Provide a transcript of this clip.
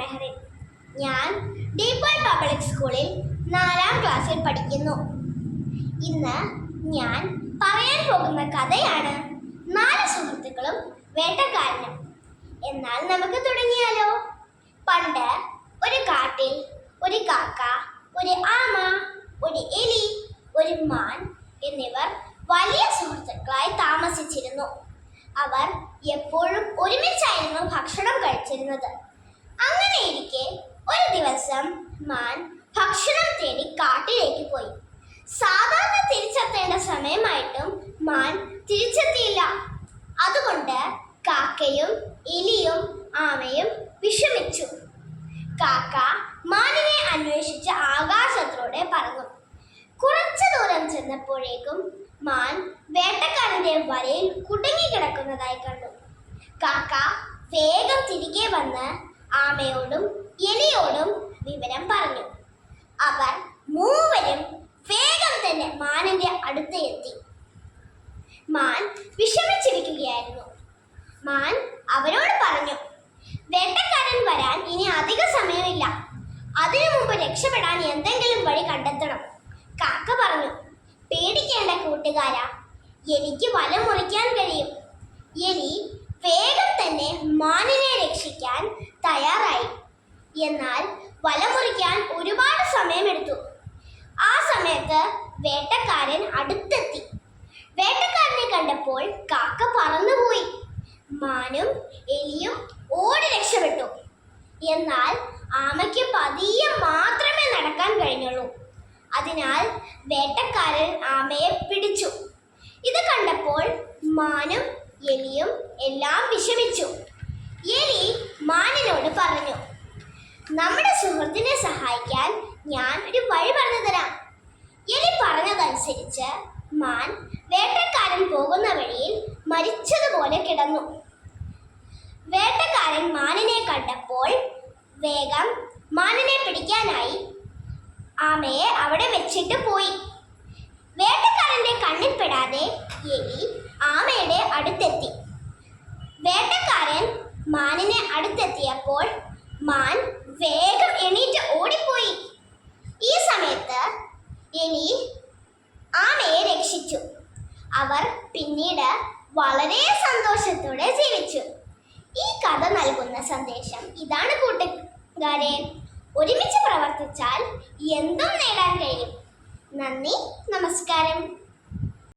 മെഹറിൻ ഞാൻ De Paul public സ്കൂളിൽ നാലാം ക്ലാസ്സിൽ പഠിക്കുന്നു. ഇന്ന് ഞാൻ പറയാൻ പോകുന്ന കഥയാണ് നാല് സുഹൃത്തുക്കളും വേട്ടക്കാരനും എന്നാൽ നമുക്ക് തുടങ്ങിയാലോ? പണ്ട് ഒരു കാട്ടിൽ ഒരു കാക്ക ഒരു ആമ ഒരു എലി ഒരു മാൻ എന്നിവർ വലിയ സുഹൃത്തുക്കളായി താമസിച്ചിരുന്നു. അവർ എപ്പോഴും ഒരുമിച്ചായിരുന്നു ഭക്ഷണം കഴിച്ചിരുന്നത്. അങ്ങനെയിരിക്കെ ഒരു ദിവസം മാൻ ഭക്ഷണം തേടി കാട്ടിലേക്ക് പോയി. സാധാരണ തിരിച്ചെത്തേണ്ട സമയമായിട്ടും മാൻ തിരിച്ചെത്തിയില്ല. അതുകൊണ്ട് കാക്കയും എലിയും ആമയും വിഷമിച്ചു. കാക്ക മാനിനെ അന്വേഷിച്ച് ആകാശത്തിലൂടെ പറന്നു കുറച്ചു ദൂരം ചെന്നപ്പോഴേക്കും മാൻ വേട്ടക്കാരന്റെ വലയിൽ കുടുങ്ങിക്കിടക്കുന്നതായി കണ്ടു. കാക്ക വേഗം തിരികെ വന്ന് ആമയോടും എലിയോടും വിവരം പറഞ്ഞു. അവർ മൂവരും വേഗം തന്നെ മാനിന്റെ അടുത്ത് എത്തി. മാൻ വിഷമിച്ചിരിക്കുകയായിരുന്നു. മാൻ അവരോട് പറഞ്ഞു വേട്ടക്കാരൻ വരാൻ ഇനി അധിക സമയമില്ല. അതിനു മുമ്പ് രക്ഷപ്പെടാൻ എന്തെങ്കിലും വഴി കണ്ടെത്തണം. കാക്ക പറഞ്ഞു പേടിക്കേണ്ട കൂട്ടുകാരാ എനിക്ക് വല മുറിക്കാൻ കഴിയും എലി വേഗം തന്നെ മാനിനെ രക്ഷിക്കാൻ തയ്യാറായി എന്നാൽ വല മുറിക്കാൻ ഒരുപാട് സമയമെടുത്തു. ആ സമയത്ത് വേട്ടക്കാരൻ അടുത്തെത്തി. വേട്ടക്കാരനെ കണ്ടപ്പോൾ കാക്ക പറന്നുപോയി. മാനും എലിയും ഓടി രക്ഷപ്പെട്ടു. എന്നാൽ ആമയ്ക്ക് പതിയെ മാത്രമേ നടക്കാൻ കഴിഞ്ഞുള്ളൂ. അതിനാൽ വേട്ടക്കാരൻ ആമയെ പിടിച്ചു. ഇത് കണ്ടപ്പോൾ മാനും എലിയും എല്ലാം വിഷമിച്ചു എലി മാനിനോട് പറഞ്ഞു നമ്മുടെ സുഹൃത്തിനെ സഹായിക്കാൻ ഞാൻ ഒരു വഴി പറഞ്ഞു തരാം. എലി പറഞ്ഞതനുസരിച്ച് മാൻ വേട്ടക്കാരൻ പോകുന്ന വഴിയിൽ മരിച്ചതുപോലെ കിടന്നു. വേട്ടക്കാരൻ മാനിനെ കണ്ടപ്പോൾ വേഗം മാനിനെ പിടിക്കാനായി ആമയെ അവിടെ വെച്ചിട്ട് പോയി. വേട്ടക്കാരന്റെ കണ്ണിൽ പെടാതെ എലി ആമയുടെ അടുത്തെത്തി. വേട്ടക്കാരൻ മാനിനെ അടുത്തെത്തിയപ്പോൾ മാൻ വേഗം എണീറ്റ് ഓടിപ്പോയി ഈ സമയത്ത് എലി രക്ഷിച്ചു അവർ പിന്നീട് വളരെ സന്തോഷത്തോടെ ജീവിച്ചു. ഈ കഥ നൽകുന്ന സന്ദേശം ഇതാണ് കൂട്ടുകാരെ. ഒരുമിച്ച് പ്രവർത്തിച്ചാൽ എന്തും നേടാൻ കഴിയും. നന്ദി നമസ്കാരം.